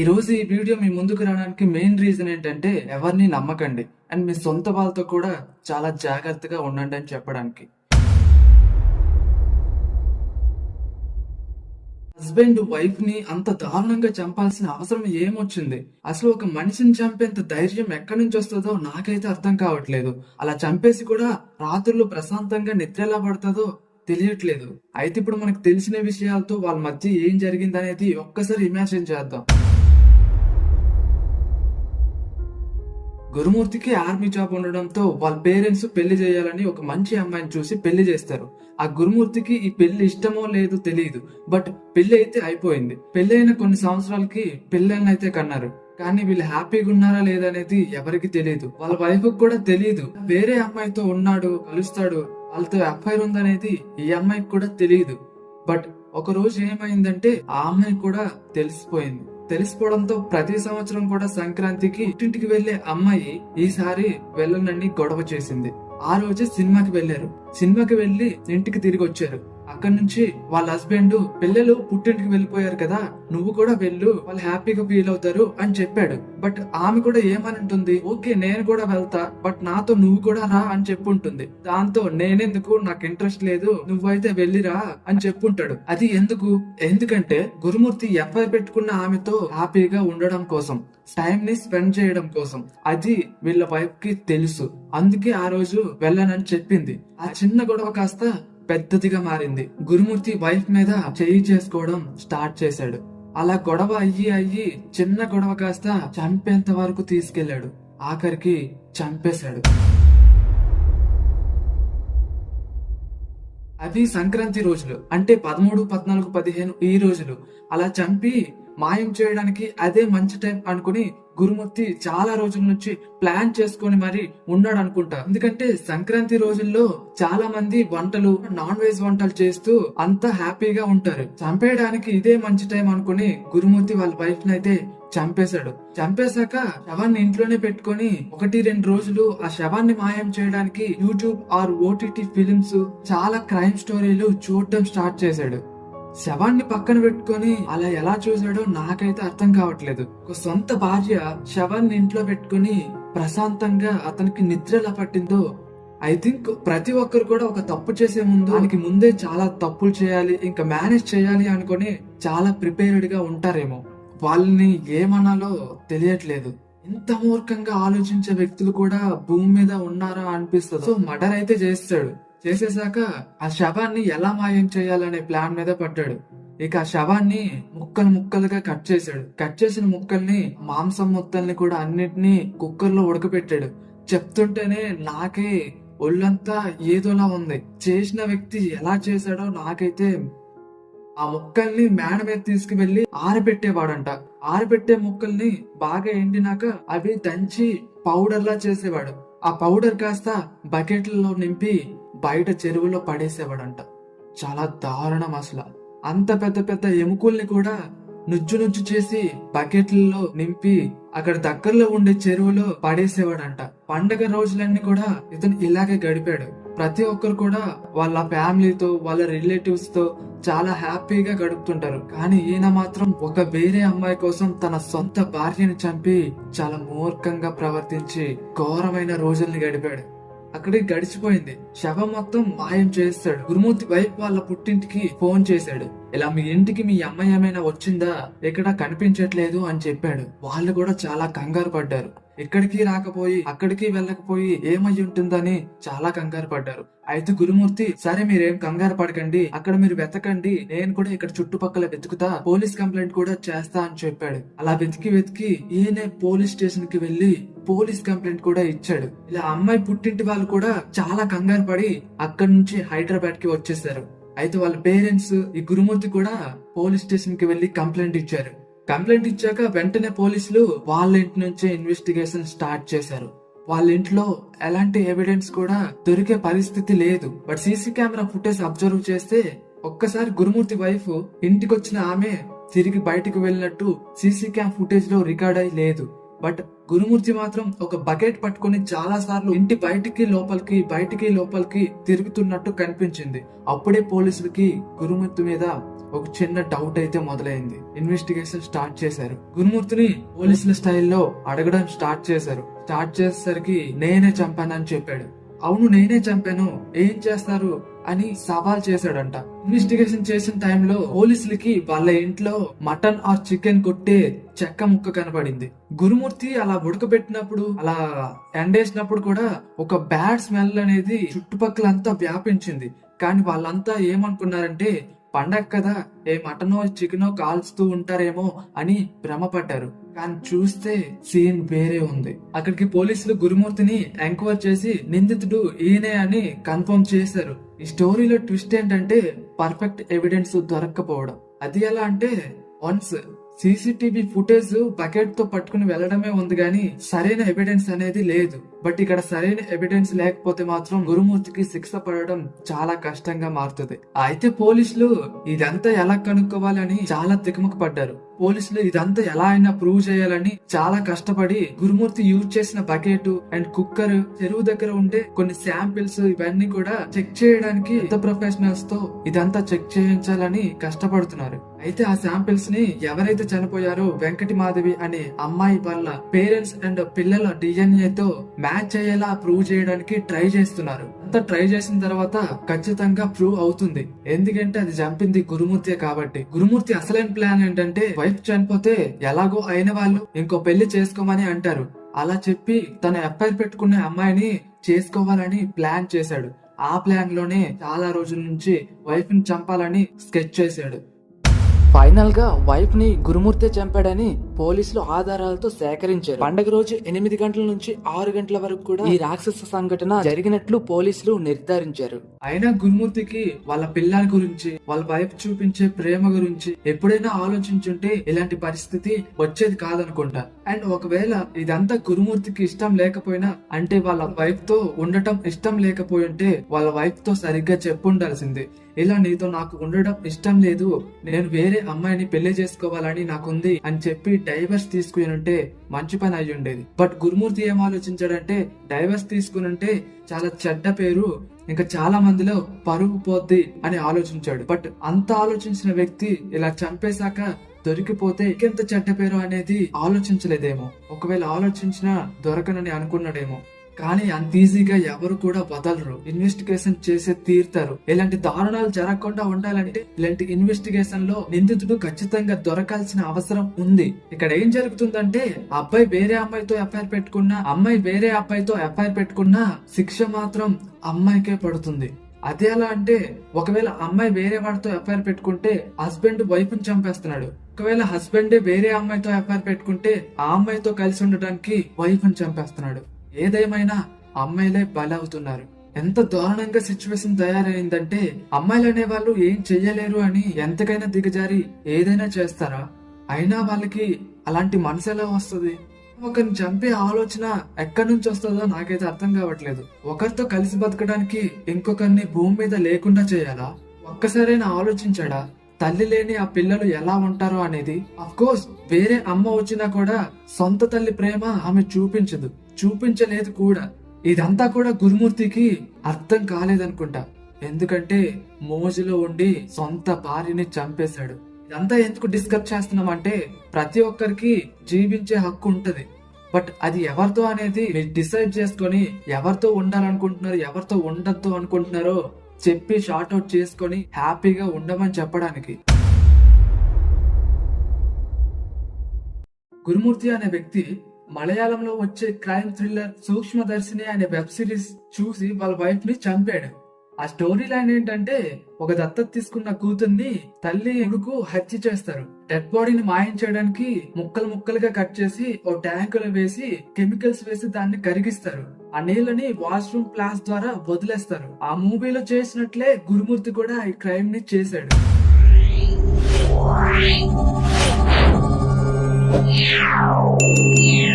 ఈ రోజు ఈ వీడియో మీ ముందుకు రావడానికి మెయిన్ రీజన్ ఏంటంటే ఎవరిని నమ్మకండి. అండ్ మీ సొంత వాళ్ళతో కూడా చాలా జాగ్రత్తగా ఉండండి అని చెప్పడానికి. హస్బెండ్ వైఫ్ని అంత దారుణంగా చంపాల్సిన అవసరం ఏమొచ్చింది? అసలు ఒక మనిషిని చంపేంత ధైర్యం ఎక్కడి నుంచి వస్తుందో నాకైతే అర్థం కావట్లేదు. అలా చంపేసి కూడా రాత్రులు ప్రశాంతంగా నిద్ర ఎలా పడుతుందో తెలియట్లేదు. అయితే ఇప్పుడు మనకు తెలిసిన విషయాలతో వాళ్ళ మధ్య ఏం జరిగిందనేది ఒక్కసారి ఇమాజిన్ చేద్దాం. గురుమూర్తికి ఆర్మీ జాబ్ ఉండడంతో వాళ్ళ పేరెంట్స్ పెళ్ళి చేయాలని ఒక మంచి అమ్మాయిని చూసి పెళ్ళి చేస్తారు. ఆ గురుమూర్తికి ఈ పెళ్ళి ఇష్టమో లేదో తెలియదు బట్ పెళ్ళి అయితే అయిపోయింది. పెళ్ళి అయిన కొన్ని సంవత్సరాలకి పిల్లల్ని అయితే కన్నారు. కానీ వీళ్ళు హ్యాపీగా ఉన్నారా లేదా అనేది ఎవరికి తెలియదు వాళ్ళ వైఫ్ కూడా తెలియదు వేరే అమ్మాయితో ఉన్నాడు కలుస్తాడు వాళ్ళతో ఎఫ్ఐఆర్ ఉందనేది ఈ అమ్మాయికి కూడా తెలియదు బట్ ఒక రోజు ఏమైందంటే ఆ అమ్మాయి కూడా తెలిసిపోయింది. తెలిసిపోవడంతో ప్రతి సంవత్సరం కూడా సంక్రాంతికి ఇంటింటికి వెళ్ళే అమ్మాయి ఈసారి వెళ్ళనని గొడవ చేసింది. ఆ రోజే సినిమాకి వెళ్ళారు సినిమాకి వెళ్ళి ఇంటికి తిరిగి వచ్చారు. అక్కడ నుంచి వాళ్ళ హస్బెండ్ పిల్లలు పుట్టింటికి వెళ్ళిపోయారు కదా నువ్వు కూడా వెళ్ళు వాళ్ళు హ్యాపీగా ఫీల్ అవుతారు అని చెప్పాడు. బట్ ఆమె కూడా ఏమనంటుంది ఓకే నేను కూడా వెళ్తా బట్ నాతో నువ్వు కూడా రా అని చెప్పుంటుంది. దాంతో నేనెందుకు నాకు ఇంట్రెస్ట్ లేదు నువ్వైతే వెళ్ళిరా అని చెప్పుంటాడు. అది ఎందుకు? ఎందుకంటే గురుమూర్తి ఎఫ్ఐ పెట్టుకున్న ఆమెతో హ్యాపీగా ఉండడం కోసం టైం ని స్పెండ్ చేయడం కోసం. అది వీళ్ళ వైఫ్కి తెలుసు. అందుకే ఆ రోజు వెళ్ళనని చెప్పింది. ఆ చిన్న గొడవ కాస్త పెద్దదిగా మారింది. గురుమూర్తి వైఫ్ మీద చేయి చేసుకోవడం స్టార్ట్ చేశాడు. అలా గొడవ అయ్యి అయ్యి చిన్న గొడవ కాస్త చంపేంత వరకు తీసుకెళ్ళాడు ఆఖరికి చంపేశాడు. అవి సంక్రాంతి రోజులు. అంటే పదమూడు పద్నాలుగు పదిహేను ఈ రోజులు. అలా చంపి మాయం చేయడానికి అదే మంచి టైం అనుకుని గురుమూర్తి చాలా రోజుల నుంచి ప్లాన్ చేసుకొని మరి ఉన్నాడు అనుకుంటా ఎందుకంటే సంక్రాంతి రోజుల్లో చాలా మంది వంటలు నాన్ వెజ్ వంటలు చేస్తూ అంత హ్యాపీగా ఉంటారు. చంపేయడానికి ఇదే మంచి టైం అనుకుని గురుమూర్తి వాళ్ళ వైఫ్ అయితే చంపేశాడు. చంపేశాక శవాన్ని ఇంట్లోనే పెట్టుకొని ఒకటి రెండు రోజులు ఆ శవాన్ని మాయం చేయడానికి యూట్యూబ్ ఆర్ ఓటీటీ ఫిలిమ్స్ చాలా క్రైమ్ స్టోరీలు చూడటం స్టార్ట్ చేశాడు. శవాన్ని పక్కన పెట్టుకొని అలా ఎలా చూసాడో నాకైతే అర్థం కావట్లేదు. ఒక సొంత భార్య శవాన్ని ఇంట్లో పెట్టుకొని ప్రశాంతంగా అతనికి నిద్ర ఎలా పట్టిందో ఐ థింక్ ప్రతి ఒక్కరు కూడా ఒక తప్పు చేసే ముందు దానికి ముందే చాలా తప్పులు చేయాలి ఇంకా మేనేజ్ చేయాలి అనుకొని చాలా ప్రిపేర్డ్గా ఉంటారేమో. వాళ్ళని ఏమనాలో తెలియట్లేదు. ఇంత మూర్ఖంగా ఆలోచించే వ్యక్తులు కూడా భూమి మీద ఉన్నారా అనిపిస్తుంది. సో మర్డర్ అయితే చేస్తాడు. చేసేసాక ఆ శవాన్ని ఎలా మాయం చేయాలనే ప్లాన్ మీద పడ్డాడు. ఇక ఆ శవాన్ని ముక్కలు ముక్కలుగా కట్ చేశాడు. కట్ చేసిన ముక్కల్ని మాంసం ముక్కల్ని కూడా అన్నిటినీ కుక్కర్లో ఉడకబెట్టాడు చెప్తుంటేనే నాకే ఒళ్ళంతా ఏదోలా ఉంది. చేసిన వ్యక్తి ఎలా చేశాడో నాకైతే ఆ ముక్కల్ని మేడ మీద తీసుకువెళ్ళి ఆరబెట్టేవాడంట. ఆరబెట్టే ముక్కల్ని బాగా ఎండినాక అవి దంచి పౌడర్లా చేసేవాడు. ఆ పౌడర్ కాస్త బకెట్లలో నింపి బయట చెరువులో పడేసేవాడంట. చాలా దారుణం అసలు. అంత పెద్ద పెద్ద ఎముకల్ని కూడా నుజ్జు నుజ్జు చేసి బకెట్లలో నింపి అక్కడ దగ్గరలో ఉండే చెరువులో పడేసేవాడంట. పండగ రోజులన్నీ కూడా ఇతను ఇలాగే గడిపాడు. ప్రతి ఒక్కరు కూడా వాళ్ళ ఫ్యామిలీతో వాళ్ళ రిలేటివ్స్తో చాలా హ్యాపీగా గడుపుతుంటారు. కానీ ఈయన మాత్రం ఒక వేరే అమ్మాయి కోసం తన సొంత భార్యని చంపి చాలా మూర్ఖంగా ప్రవర్తించి ఘోరమైన రోజుల్ని గడిపాడు. అక్కడికి గడిచిపోయింది. శవం మొత్తం మాయం చేస్తాడు. గురుమూర్తి వైపు వాళ్ళ పుట్టింటికి ఫోన్ చేశాడు. ఇలా మీ ఇంటికి మీ అమ్మాయి ఏమైనా వచ్చిందా? ఎక్కడ కనిపించట్లేదు అని చెప్పాడు. వాళ్ళు కూడా చాలా కంగారు పడ్డారు. ఎక్కడికి రాకపోయి అక్కడికి వెళ్ళకపోయి ఏమై ఉంటుందని చాలా కంగారు పడ్డారు. అయితే గురుమూర్తి సరే మీరేం కంగారు పడకండి. అక్కడ మీరు వెతకండి. నేను కూడా ఇక్కడ చుట్టుపక్కల వెతుకుతా. పోలీస్ కంప్లైంట్ కూడా చేస్తా అని చెప్పాడు. అలా వెతికి వెతికి ఈయనే పోలీస్ స్టేషన్కి వెళ్ళి పోలీస్ కంప్లైంట్ కూడా ఇచ్చాడు. ఇలా అమ్మాయి పుట్టింటి వాళ్ళు కూడా చాలా కంగారు పడి అక్కడి నుంచి హైదరాబాద్కి వచ్చేసారు. అయితే వాళ్ళ పేరెంట్స్ ఈ గురుమూర్తి కూడా పోలీస్ స్టేషన్కి వెళ్ళి కంప్లైంట్ ఇచ్చారు. కంప్లైంట్ ఇచ్చాక వెంటనే పోలీసులు వాళ్ళ ఇంటి నుంచే ఇన్వెస్టిగేషన్ స్టార్ట్ చేశారు. వాళ్ళ ఇంట్లో ఎలాంటి ఎవిడెన్స్ కూడా దొరికే పరిస్థితి లేదు. But CC camera footage observe చేస్తే ఒక్కసారి గురుమూర్తి వైఫ్ ఇంటికొచ్చిన ఆమె తిరిగి బయటకు వెళ్ళినట్టు సీసీ క్యామ్ ఫుటేజ్లో రికార్డ్ అయి లేదు. బట్ గురుమూర్తి మాత్రం ఒక బకెట్ పట్టుకొని చాలా సార్లు ఇంటి బయటికి లోపలికి బయటికి లోపలికి తిరుగుతున్నట్టు కనిపించింది. అప్పుడే పోలీసులకి గురుమూర్తి మీద ఒక చిన్న డౌట్ అయితే మొదలైంది. ఇన్వెస్టిగేషన్ స్టార్ట్ చేశారు. గురుమూర్తిని పోలీసుల స్టైల్లో అడగడం స్టార్ట్ చేశారు. స్టార్ట్ చేసేసరికి నేనే చంపానని చెప్పాడు. అవును నేనే చంపాను. ఏం చేస్తారు? అని సవాల్ చేశాడంట. ఇన్వెస్టిగేషన్ చేసిన టైంలో పోలీసులకి వాళ్ళ ఇంట్లో మటన్ ఆర్ చికెన్ కొట్టే చెక్క ముక్క కనబడింది. గురుమూర్తి అలా ఉడకబెట్టినప్పుడు అలా ఎండేసినప్పుడు కూడా ఒక బ్యాడ్ స్మెల్ అనేది చుట్టుపక్కలంతా వ్యాపించింది. కానీ వాళ్ళంతా ఏమనుకున్నారంటే పండగ కదా ఏ మటనో చికెనో కాల్చుతూ ఉంటారేమో అని భ్రమపడ్డారు. కానీ చూస్తే సీన్ వేరే ఉంది. అక్కడికి పోలీసులు గురుమూర్తిని ఎంక్వైర్ చేసి నిందితుడు ఈయనే అని కన్ఫర్మ్ చేశారు. ఈ స్టోరీలో ట్విస్ట్ ఏంటంటే పర్ఫెక్ట్ ఎవిడెన్స్ దొరక్కపోవడం. అది ఎలా అంటే వన్స్ సీసీటీవీ ఫుటేజ్ బకెట్తో పట్టుకుని వెళ్ళడమే ఉంది గాని సరైన ఎవిడెన్స్ అనేది లేదు. బట్ ఇక్కడ సరైన ఎవిడెన్స్ లేకపోతే మాత్రం గురుమూర్తికి శిక్ష పడడం చాలా కష్టంగా మారుతుంది. అయితే పోలీసులు ఇదంతా ఎలా కనుక్కోవాలని చాలా తికమక పడ్డారు. పోలీసులు ఇదంతా ఎలా అయినా ప్రూవ్ చేయాలని చాలా కష్టపడి గురుమూర్తి యూజ్ చేసిన బకెట్ అండ్ కుక్కర్ చెరువు దగ్గర ఉండే కొన్ని శాంపిల్స్ ఇవన్నీ కూడా చెక్ చేయడానికి ఎంత ప్రొఫెషనల్స్తో ఇదంతా చెక్ చేయించాలని కష్టపడుతున్నారు. అయితే ఆ శాంపిల్స్ని ఎవరైతే చనిపోయారో వెంకటి మాధవి అనే అమ్మాయి వాళ్ళ పేరెంట్స్ అండ్ పిల్లల డిఎన్ఏ తో మ్యాచ్ అయ్యేలా ప్రూవ్ చేయడానికి ట్రై చేస్తున్నారు. అంతా ట్రై చేసిన తర్వాత ఖచ్చితంగా ప్రూవ్ అవుతుంది. ఎందుకంటే అది చంపింది గురుమూర్తి కాబట్టి. గురుమూర్తి అసలైన ప్లాన్ ఏంటంటే వైఫ్ చనిపోతే ఎలాగో అయిన వాళ్ళు ఇంకో పెళ్ళి చేసుకోమని అంటారు. అలా చెప్పి తన ఎఫ్ఐఆర్ పెట్టుకునే అమ్మాయిని చేసుకోవాలని ప్లాన్ చేశాడు. ఆ ప్లాన్లోనే చాలా రోజుల నుంచి వైఫ్ని చంపాలని స్కెచ్ చేశాడు. ఫైనల్గా వైఫ్ని గురుమూర్తే చంపాడని పోలీసులు ఆధారాలతో సేకరించారు. పండగ రోజు ఎనిమిది గంటల నుంచి ఆరు గంటల వరకు కూడా ఈ రాక్షస సంఘటన జరిగినట్లు పోలీసులు నిర్ధారించారు. అయినా గురుమూర్తికి వాళ్ళ పిల్లల గురించి వాళ్ళ వైఫ్ చూపించే ప్రేమ గురించి ఎప్పుడైనా ఆలోచించుంటే ఇలాంటి పరిస్థితి వచ్చేది కాదనుకుంటా. అండ్ ఒకవేళ ఇదంతా గురుమూర్తికి ఇష్టం లేకపోయినా అంటే వాళ్ళ వైఫ్తో ఉండటం ఇష్టం లేకపోయి ఉంటే వాళ్ళ వైఫ్తో సరిగ్గా చెప్పుండాల్సిందే. ఇలా నీతో నాకు ఉండడం ఇష్టం లేదు నేను వేరే అమ్మాయిని పెళ్ళి చేసుకోవాలని నాకుంది అని చెప్పి డైవర్స్ తీసుకుని ఉంటే మంచి పని అయి ఉండేది. బట్ గురుమూర్తి ఏం ఆలోచించాడంటే డైవర్స్ తీసుకుని ఉంటే చాలా చెడ్డ పేరు ఇంకా చాలా మందిలో పరుగు పోద్ది అని ఆలోచించాడు. బట్ అంత ఆలోచించిన వ్యక్తి ఇలా చంపేశాక దొరికిపోతే ఇంకెంత చెడ్డ పేరు అనేది ఆలోచించలేదేమో. ఒకవేళ ఆలోచించినా దొరకనని అనుకున్నాడేమో. కానీ అంత ఈజీగా ఎవరు కూడా వదలరు. ఇన్వెస్టిగేషన్ చేసే తీరుతారు. ఇలాంటి దారుణాలు జరగకుండా ఉండాలంటే ఇలాంటి ఇన్వెస్టిగేషన్లో నిందితుడు ఖచ్చితంగా దొరకాల్సిన అవసరం ఉంది. ఇక్కడ ఏం జరుగుతుందంటే అబ్బాయి వేరే అమ్మాయితో ఎఫ్ఐఆర్ పెట్టుకున్నా అమ్మాయి వేరే అబ్బాయితో ఎఫ్ఐఆర్ పెట్టుకున్నా శిక్ష మాత్రం అమ్మాయికే పడుతుంది. అదే ఎలా అంటే ఒకవేళ అమ్మాయి వేరే వాడితో ఎఫ్ఐఆర్ పెట్టుకుంటే హస్బెండ్ వైఫ్ని చంపేస్తున్నాడు. ఒకవేళ హస్బెండే వేరే అమ్మాయితో ఎఫ్ఐఆర్ పెట్టుకుంటే ఆ అమ్మాయితో కలిసి ఉండడానికి వైఫ్ని చంపేస్తున్నాడు. ఏదేమైనా అమ్మాయిలే బలవుతున్నారు. ఎంత దారుణంగా సిచ్యువేషన్ తయారైందంటే అమ్మాయిలు అనే వాళ్ళు ఏం చెయ్యలేరు అని ఎంతకైనా దిగజారి ఏదైనా చేస్తారా? అయినా వాళ్ళకి అలాంటి మనసు ఎలా వస్తుంది? ఒకరిని చంపే ఆలోచన ఎక్కడి నుంచి వస్తుందో నాకైతే అర్థం కావట్లేదు. ఒకరితో కలిసి బతకడానికి ఇంకొకరిని భూమి మీద లేకుండా చేయాలా? ఒక్కసారైనా ఆలోచించాడా? తల్లి లేని ఆ పిల్లలు ఎలా ఉంటారో అనేది? అఫ్ కోర్స్ వేరే అమ్మ వచ్చినా కూడా సొంత తల్లి ప్రేమ ఆమె చూపించదు. చూపించలేదు కూడా. ఇదంతా కూడా గురుమూర్తికి అర్థం కాలేదనుకుంటా. ఎందుకంటే మోజులో ఉండి సొంత భార్యని చంపేశాడు. ఇదంతా ఎందుకు డిస్కస్ చేస్తున్నామంటే ప్రతి ఒక్కరికి జీవించే హక్కు ఉంటది. బట్ అది ఎవరితో అనేది మీరు డిసైడ్ చేసుకొని ఎవరితో ఉండాలనుకుంటున్నారు ఎవరితో ఉండద్దు అనుకుంటున్నారో చెప్పి షార్ట్ అవుట్ చేసుకొని హ్యాపీగా ఉండమని చెప్పడానికి. గురుమూర్తి అనే వ్యక్తి మలయాళంలో వచ్చే క్రైమ్ థ్రిల్లర్ సూక్ష్మదర్శిని అనే వెబ్ సిరీస్ చూసి వాళ్ళ వైఫ్ని చంపాడు. ఆ స్టోరీ లైన్ ఏంటంటే ఒక దత్తత తీసుకున్న కూతుర్ని తల్లి కొడుకు హత్య చేస్తారు. డెడ్ బాడీని మాయం చేయడానికి ముక్కలు ముక్కలుగా కట్ చేసి ఓ ట్యాంకులో వేసి కెమికల్స్ వేసి దాన్ని కరిగిస్తారు. ఆ నీళ్ళని వాష్రూమ్ ప్లాస్ ద్వారా వదిలేస్తారు. ఆ మూవీలో చేసినట్లే గురుమూర్తి కూడా ఈ క్రైమ్ని చేశాడు. Yeah.